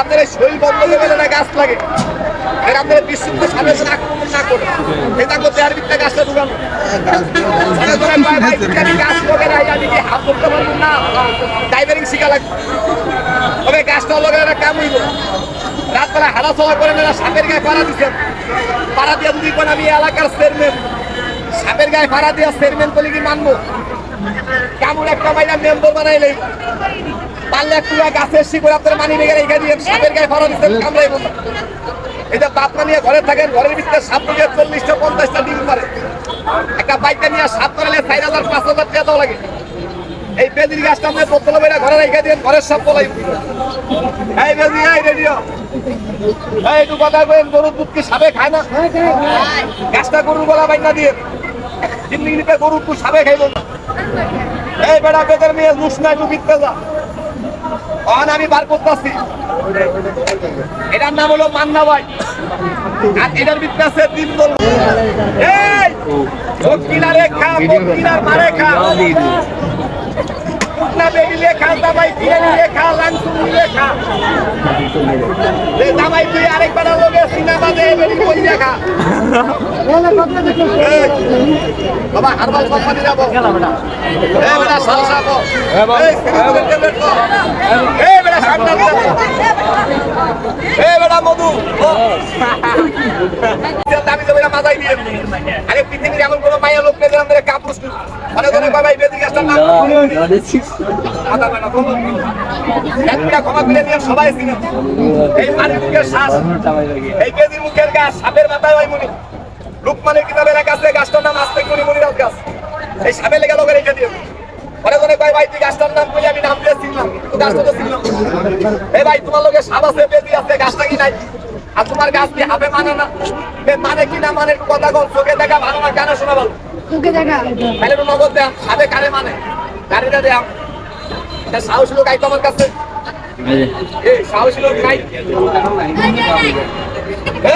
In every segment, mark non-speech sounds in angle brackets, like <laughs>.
আপনার শরীর বন্ধ করে না গাছ লাগে? এর আপনার বিশুদ্ধ সামনে আক্রমণ এটা গাছটা ঢুকানো গাছ লোকে নাই আমি না। ড্রাইভারিং শিখা লাগবে। তবে গাছটা লোকের একটা কাম হইব? রাতবেলা হারা করে না সাপের গায়ে পাড়া দিচ্ছেন পাড়া দিয়ে যদি আমি এলাকার চেয়ারম্যান সাপের গায়ে পাড়া দিয়া চেয়ারম্যান বলে কি মানবো? কেমন একটা মাইনা মেম্বার পারলে একটু গাছের শিকড় আপনার মানি দিয়ে সাপের গায়ে ফরা দিচ্ছেন কামড়াই বাপমা নিয়ে ঘরে থাকেন ঘরের ভিতরে সাপ চল্লিশটা পঞ্চাশটা ডিম পারে। একটা বাইকটা নিয়ে সাপ করালে চার হাজার পাঁচ হাজার টাকা দেওয়া লাগে। এই বেদির গাছটা আপনি বোতলে বেড়া ঘরে রেখে দিয়ে ঘরের সাপ বলাই এই বেদি এই রেডিও এই একটু কথা কইন গরুর দুধ কি সাপে খায় না? গাছটা গরুর গলা বাইনা দিয়ে জিন্দিগিতে গরুর দুধ সাপে খাইব না। এই বেড়া বেদের মেয়ে মুসনাই ডুবিত পেজা অন, আমি বার করতেছি। এটার নাম হলো মান্না ভাই। আর এটার ভিতরে আছে তিন দল। এই কিনারে খা কিনার মারে খা। না বেরিয়ে খা দাবাই দিয়ে নিয়ে খা লাংসুন নিয়ে খা। রে দাবাই তুই <laughs> বাবা হারবাল কোম্পানি যাব। এই বেটা ট্যাবলেট কো এই বেটা সামনে যাব বেটা মধু ও। দামি দেবে না মাথায় দিয়ে আরে পৃথিবীর এমন কোনো মায়া লোক নেই আমাদের কাপুরুষ অনেক অনেক বাবা বেদিক আসতাম না? একটা ক্ষমা করে দিয়ে সবাই ছিল। এই মানের মুখের শ্বাস। এই বেদির মুখের গাছ সাপের মাথায় ওই মুনি। লুকমানের কিতাবের এক আছে গাছটার নাম আস্তে করি মনিরাজ গাছ এই সাপের লেগে লোকের এটা দিও অনেক অনেক ভাই ভাই তুই গাছটার নাম বলে আমি নাম দিয়ে চিনলাম তো গাছটা তো চিনলাম এই ভাই তোমার লোকে সাপ আছে বেদি আছে গাছটা কি নাই? আর তোমার গাছ কি হাবে মানে না? এ মানে কি না মানে কথা কল চোখে দেখা ভালো না কানে শোনা ভালো? তোকে দেখা। তাহলে একটু নগদ দেয়া সাবে কারে মানে? গাড়িটা দেয়া। এটা সাহস লোক আইতো আমার কাছে? এই সাহস লোক নাই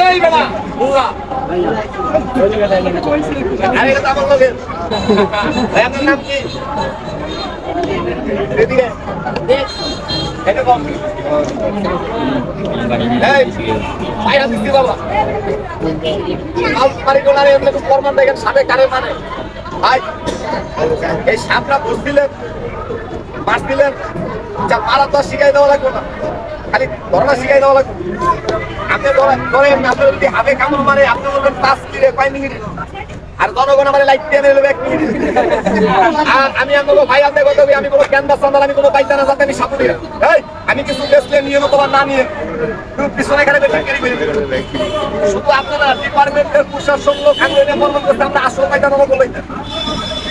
এই বেলা বুড়া। সাপে কারে মানে এই সাপটা দিলেন মাছ দিলেন যা মারা তো শিখাই দেওয়া লাগবে না খালি ধরনা শিখাই দেওয়া লাগবে আপনি ধরেন আপনার যদি হাতে কামড় মারে, আপনি বলবেন, পাঁচ মিনিটে, কয় মিনিট? আর জনগণ আমার লাইট দিয়ে মিনিট। আর আমি আপনাকে ভাই, আপনি কথা আমি কোনো ক্যানভাস চান্দাল আমি কোনো পাইতে না যাতে আমি সাপুরি এই, আমি কিছু বেসলে নিয়ে নেব বা না নিয়ে তুমি পিছনে এখানে বেশি কেরি শুধু আপনারা ডিপার্টমেন্টের প্রশাসন লোক আমি এটা বর্ণন করতে আমরা আসল পাইতে না বলতে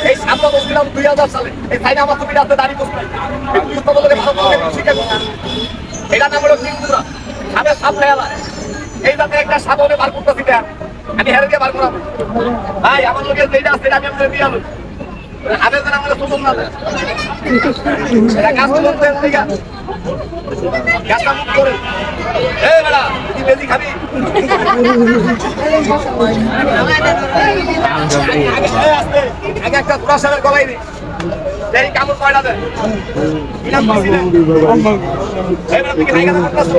এই সাতটা বলছিলাম দুই হাজার সালে। এই সাইডে আমার তুমি রাতে দাঁড়িয়ে শিখে এটা নাম হলো কিংপুরা সাপে সাপ খেয়ালা যাতে একটা সাবনে বার করতেছি, দেখ। আমি হেরে দিয়ে বার করাবো। ভাই, আমার লোকের যেটা আছে আমি আপনাদের দিয়ে না আগে একটা তোরা সাহেবের গলাই দি। এই কামড় কয়টা দেয় ইনাম দিছি না। এই বেড়া তুই কি নাইকা দেখাচ্ছিস?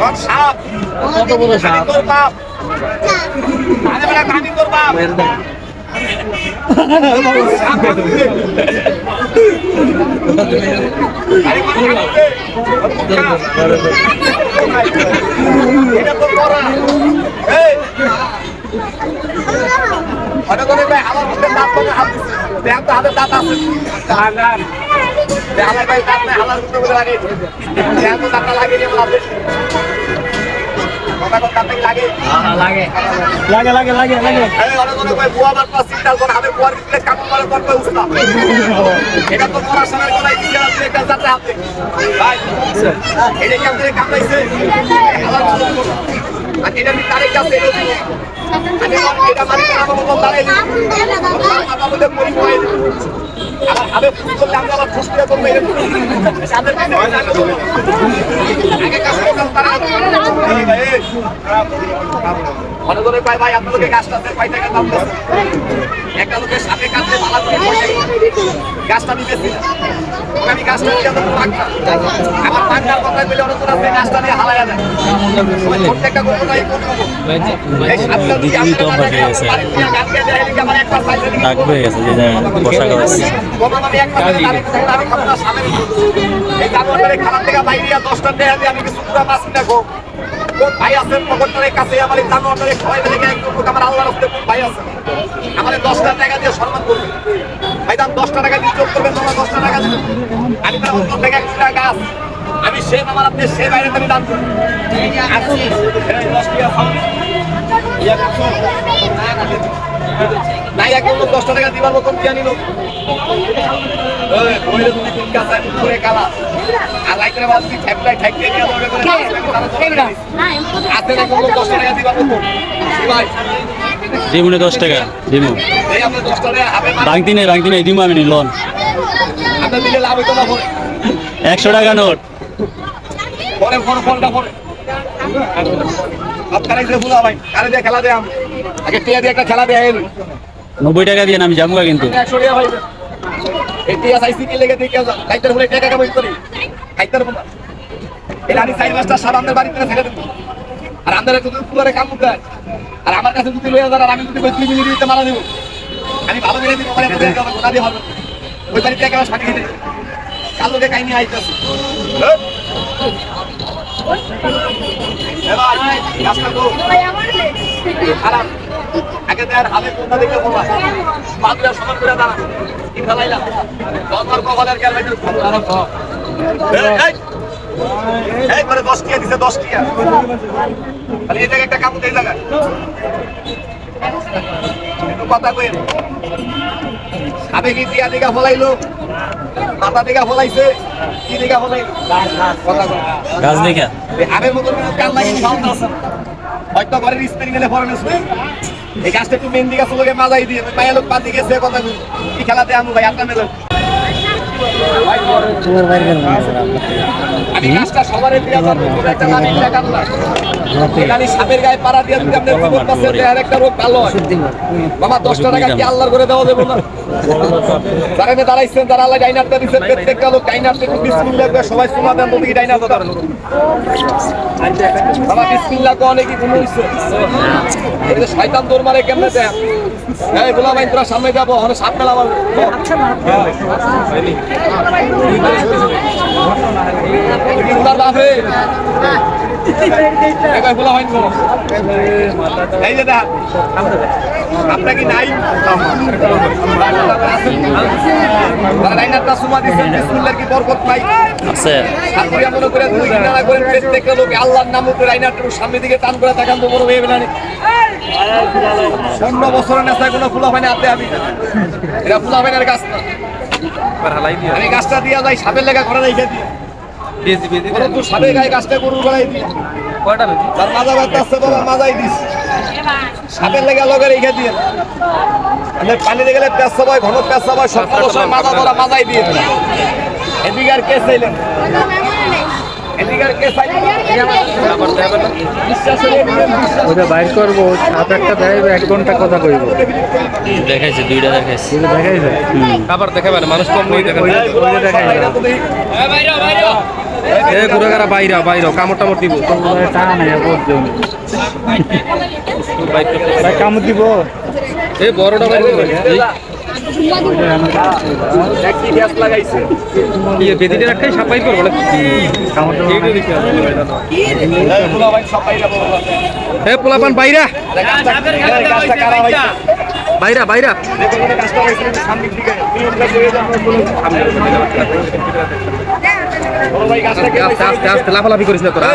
রড সাপ কত বড় সাপ? আমি তোর বাপ আরে বেটা আমি তোর বাপ সাপ কাটছে। আরে কথা কাটছে। ওর মুখ খা। এটা তোর করা এই অনেক অনেক ভাই আমার মধ্যে দাঁত ভাঙা হাত দিচ্ছে দেখ তো হাতের দাঁত আছে। আমার ভাই দাঁত নাই হালার মধ্যে বলে লাগে দেখ তো দাঁতটা লাগে নিয়ে লাভ লাগে। লাগে লাগে লাগে লাগে। বুয়া বার পাস চিন্তা করে আমি বুয়ার ভিতরে কাম করে করতে উঠতাম এটা তো করার সময় করাই দিচ্ছে আর একটা যাতে হাতে। ভাই এটা কি আমাদের কামড়াইছে? আর এটা আমি তারিখ আছে? এটা দিব আমি এটা মারি আমার দাঁড়াই দিব আমার মধ্যে পরিচয় আবার আবে করলে আমরা আবার করব আগে কাজ করতাম তারা ভাই একটা লোকের সাথে ভালো করে গাছটা দিতেছি আমি গাছটা কথা ওরা তোরা গাছটা নিয়ে দেয়। গরু নাই কোন অভ্যাস হয়ে গেছে। যে বসা গাছ আমি থাকলে আমি খানার থেকে গিয়ে দশটা দিয়ে আমি কিছু মাছ খাব। কোন ভাই আছে পকেটের কাছে আমার এই দামোদরের খাওয়াই দিলে গিয়ে একটু আমার আল্লাহর হস্তে কোন আছে? আমাদের দশটা টাকা দিয়ে সম্মান করবে। দশটা টাকা দিয়ে যোগ করবেন তোমরা দশটা টাকা দিবেন আমি তার অন্য টাকা একশো টাকা গাছ। আমি সে আমার আপনি সে বাইরে আমি দাম করব নাই এখন তো দশটা টাকা দিবার মতন কি আনিল দশ টাকা দিমুনে দশ দিমু। ভাঙতি নেই ভাঙতি নেই দিমু আমি নি লোন। আপনার দিলে লাভ হইতো না পরে। একশো টাকা নোট। পরে ফোন ফোনটা পরে। ভাই। কারে দিয়ে খেলা দেয় আগে টিয়া দিয়ে একটা খেলা দেয় নব্বই টাকা দিয়ে আমি যাব কিন্তু। একশো টাকা ভাই। এই টিয়া সাইসি কি লেগে দেখে লাইটার বলে টাকা কামাই করি খাইতার বলা এই আমি চাই মাস্টার সার আমাদের বাড়িতে ছেড়ে দেবো। আর আমাদের যদি পুলারে কাম করতে আর আমার কাছে যদি লয়ে যান আর আমি যদি দুই মিনিট দিতে মারা দেবো আমি ভালো করে দিব দিয়ে হবে। ওই বাড়িতে একেবারে সাথে খেতে কালোকে কাহিনী আইতেছে। আগে দেয়ার হাতে কোনটা দেখলে বলা পাঁচটা সমান করে দাঁড়া কি ফেলাইলাম দরকার কপালের বাইতে এই করে দশ টিয়া দিছে দশ টিয়া খালি একটা কামড় এই জায়গায় দিয়া দিঘা ফলাইলো? মাথা দিঘা ফলাইছে কি দিঘা ফলাইলো? কথা গাছ দেখা আবের মতো কান লাগিয়ে সাউন্ড আছে। না। হয়তো ঘরের স্প্রিং এলে ফরেন শুনে এই গাছটা একটু মেহেন্দি গাছ লোকে মাজাই দিয়ে মায়া লোক পাতি গেছে কথা কি খেলাতে আমি ভাই আপনার মেলে? আমি গাছটা সবারে দিয়া যাব তোর একটা এখানে সাপের গায়ে পাড়া দিয়া যদি আপনার জীবন পাশে দেয়ার একটা রোগ ভালো হয়। বাবা দশটা টাকা কি আল্লাহর করে দেওয়া দেবো না? যারা এনে দাঁড়াইছেন তারা আল্লাহ ডাইনারটা দিচ্ছেন প্রত্যেকটা লোক ডাইনারটা একটু বিসমিল্লাহ করে সবাই শোনা দেন বলতে ডাইনার কথা বাবা, বিসমিল্লাহ কো অনেকই গুণ হইছে? যে শয়তান দৌড় মারে কেমনে দেন? এই বলা ভাই, তোরা সামনে যাব ওখানে সাপ মেলা আমার উনার বাপে বলো। এই যে দেখ। আপনার কি নাই কি বরকত আছে। মনে করে দুই কিনারা করে প্রত্যেকটা লোক আল্লাহর নাম করে আইনাটার সামনের দিকে টান করে তাকান তো বড় ভেবে নানি পনেরো বছরের নেশায় কোনো ফুলা হয় না আপনি আমি এটা ফুলা না গাছ না। আমি গাছটা দিয়া যাই সাপের লেখা করে রেখে দিই। বরং তো সাপের গায়ে গাছটা গরুর গলায় দিই তার মাজা ব্যথা আসছে বাবা মাজাই দিস। সাপের লেগে লগে রেখে দিয়ে মানে পানিতে গেলে পেঁচা হয় ঘন পেঁচা হয় সব সময় মাজা ধরা মাজাই দিয়ে এদিকে আর কে চাইলেন? বাইর করব সাত একটা দেয় এক ঘণ্টা কথা কইব। দেখাইছে দুইটা দেখাইছে। কিন্তু দেখাই দেখাবে না মানুষ কম নেই এ গুড়াগারা বাইরা বাইরা কামড় টামড় দিব। কামড় দিব। এ বড়টা বাইরে একটি গ্যাস লাগাইছে বেদিটা রাখাই সাপাই করব এ পোলাপান বাইরা। বাইরা বাইরা। দেখো আস্তে আস্তে লাফালাফি করিস না তোরা